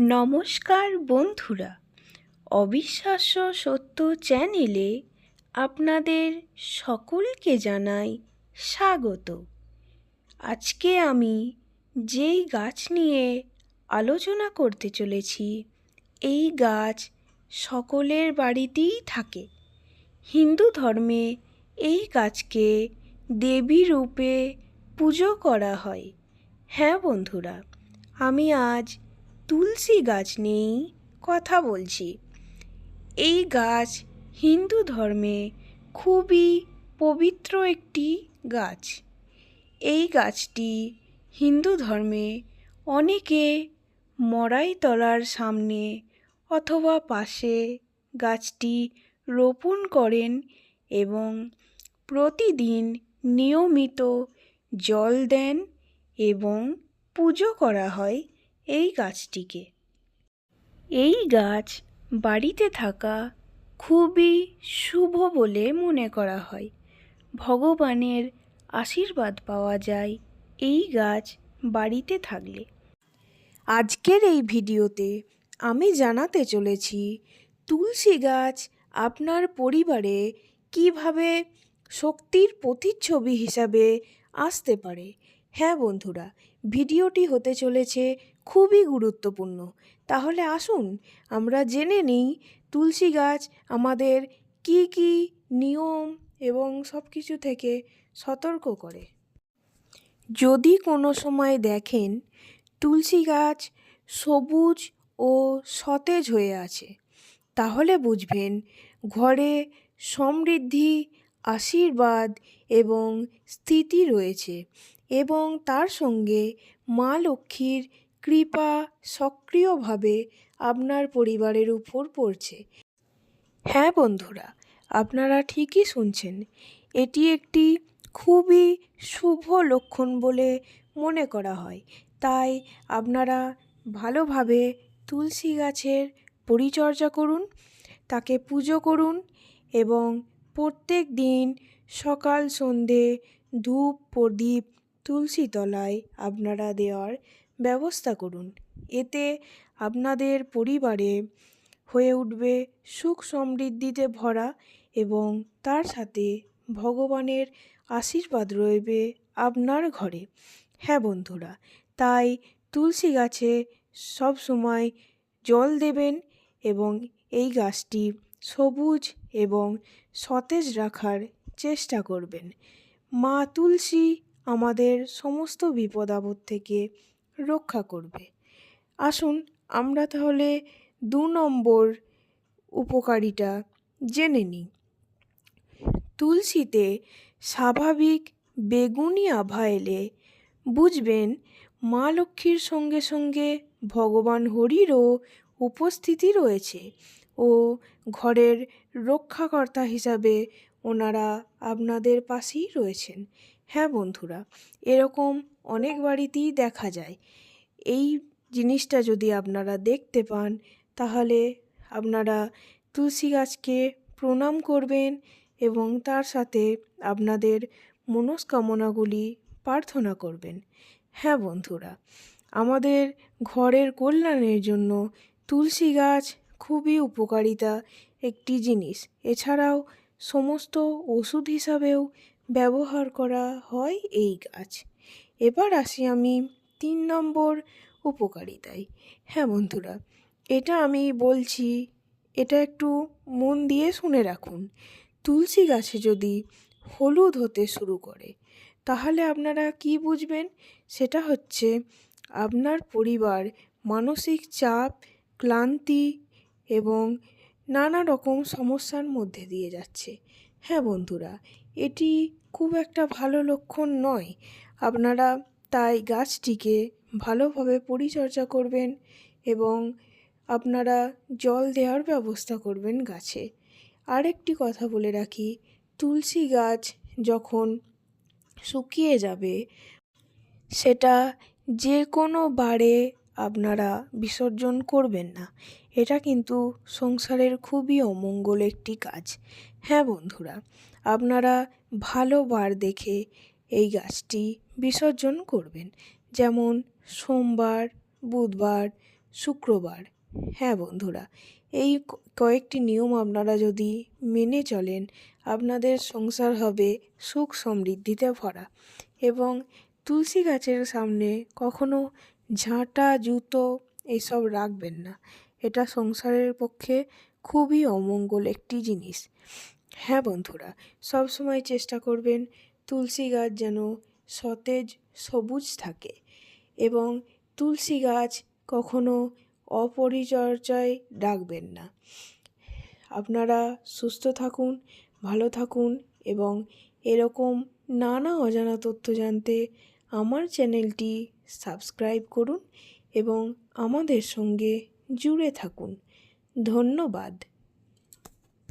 নমস্কার বন্ধুরা। অবিশ্বাস্য সত্য চ্যানেলে আপনাদের সকলকে জানাই স্বাগত। আজকে আমি যেই গাছ নিয়ে আলোচনা করতে চলেছি, এই গাছ সকলের বাড়িতেই থাকে। হিন্দু ধর্মে এই গাছকে দেবী রূপে পুজো করা হয়। হ্যাঁ বন্ধুরা, আমি আজ তুলসী গাছ নিয়েই কথা বলছি। এই গাছ হিন্দু ধর্মে খুবই পবিত্র একটি গাছ। এই গাছটি হিন্দু ধর্মে অনেকে মরাই তলার সামনে অথবা পাশে গাছটি রোপণ করেন এবং প্রতিদিন নিয়মিত জল দেন এবং পুজো করা হয়। এই গাছটিকে। এই গাছ বাড়িতে থাকা খুবই শুভ বলে মনে করা হয়। ভগবানের আশীর্বাদ পাওয়া যায় এই গাছ বাড়িতে থাকলে। আজকের এই ভিডিওতে আমি জানাতে চলেছি, তুলসী গাছ আপনার পরিবারে কীভাবে শক্তির প্রতিচ্ছবি হিসাবে আসতে পারে? হ্যাঁ বন্ধুরা, ভিডিওটি হতে চলেছে খুবই গুরুত্বপূর্ণ। তাহলে আসুন আমরা জেনে নিই তুলসী গাছ আমাদের কি কি নিয়ম এবং সব কিছু থেকে সতর্ক করে। যদি কোনো সময় দেখেন তুলসী গাছ সবুজ ও সতেজ হয়ে আছে, তাহলে বুঝবেন ঘরে সমৃদ্ধি, আশীর্বাদ এবং স্থিতি রয়েছে। এবং তার সঙ্গে মা লক্ষ্মীর কৃপা সক্রিয়ভাবে আপনার পরিবারের উপর পড়ছে। হ্যাঁ বন্ধুরা, আপনারা ঠিকই শুনছেন। এটি একটি খুবই শুভ লক্ষণ বলে মনে করা হয়। তাই আপনারা ভালোভাবে তুলসী গাছের পরিচর্যা করুন, তাকে পুজো করুন এবং প্রত্যেক দিন সকাল সন্ধে ধূপ, প্রদীপ তুলসী তলায় আপনারা দেওয়ার ব্যবস্থা করুন। এতে আপনাদের পরিবারে হয়ে উঠবে সুখ সমৃদ্ধিতে ভরা এবং তার সাথে ভগবানের আশীর্বাদ রইবে আপনার ঘরে। হ্যাঁ বন্ধুরা, তাই তুলসী গাছে সব সময় জল দেবেন এবং এই গাছটি সবুজ এবং সতেজ রাখার চেষ্টা করবেন। মা তুলসী আমাদের সমস্ত বিপদ আপদ থেকে রক্ষা করবে। আসুন আমরা তাহলে দু নম্বর উপকারিতা জেনে নিই। তুলসীতে স্বাভাবিক বেগুনি আভা এলে বুঝবেন মা লক্ষ্মীর সঙ্গে সঙ্গে ভগবান হরিরও উপস্থিতি রয়েছে ও ঘরের রক্ষাকর্তা হিসাবে ওনারা আপনাদের পাশেই রয়েছেন। হ্যাঁ বন্ধুরা, এরকম অনেক বাড়িতেই দেখা যায়। এই জিনিসটা যদি আপনারা দেখতে পান, তাহলে আপনারা তুলসী গাছকে প্রণাম করবেন এবং তার সাথে আপনাদের মনস্কামনাগুলি প্রার্থনা করবেন। হ্যাঁ বন্ধুরা, আমাদের ঘরের কল্যাণের জন্য তুলসী গাছ খুবই উপকারিতা একটি জিনিস। এছাড়াও সমস্ত ওষুধ হিসাবেও ব্যবহার করা হয় এই গাছ। এবার আসি আমি তিন নম্বর উপকারিতায়। হ্যাঁ বন্ধুরা, এটা আমি বলছি, এটা একটু মন দিয়ে শুনে রাখুন। তুলসী গাছে যদি হলুদ হতে শুরু করে, তাহলে আপনারা কি বুঝবেন? সেটা হচ্ছে আপনার পরিবার, মানসিক চাপ, ক্লান্তি এবং নানা রকম সমস্যার মধ্যে দিয়ে যাচ্ছে। হ্যাঁ বন্ধুরা এটি খুব একটা ভালো লক্ষণ নয়। আপনারা তাই গাছটিকে ভালোভাবে পরিচর্যা করবেন এবং আপনারা জল দেওয়ার ব্যবস্থা করবেন গাছে। আরেকটি কথা বলে রাখি, তুলসী গাছ যখন শুকিয়ে যাবে, সেটা যে কোনো বারে আপনারা বিসর্জন করবেন না। এটা কিন্তু সংসারের খুবই অমঙ্গল একটি কাজ। হ্যাঁ বন্ধুরা, আপনারা ভালো বার দেখে এই গাছটি বিসর্জন করবেন। যেমন সোমবার, বুধবার, শুক্রবার। হ্যাঁ বন্ধুরা, এই কয়েকটি নিয়ম আপনারা যদি মেনে চলেন, আপনাদের সংসার হবে সুখ সমৃদ্ধিতে ভরা। এবং তুলসী গাছের সামনে কখনো ঝাঁটা, জুতো এইসব রাখবেন না। এটা সংসারের পক্ষে খুবই অমঙ্গল একটি জিনিস। হ্যাঁ বন্ধুরা, সবসময় চেষ্টা করবেন তুলসী গাছ যেন সতেজ সবুজ থাকে এবং তুলসী গাছ কখনো অপরিচর্যায় রাখবেন না। আপনারা সুস্থ থাকুন, ভালো থাকুন এবং এরকম নানা অজানা তথ্য জানতে আমার চ্যানেলটি সাবস্ক্রাইব করুন এবং আমাদের সঙ্গে জুড়ে থাকুন। ধন্যবাদ।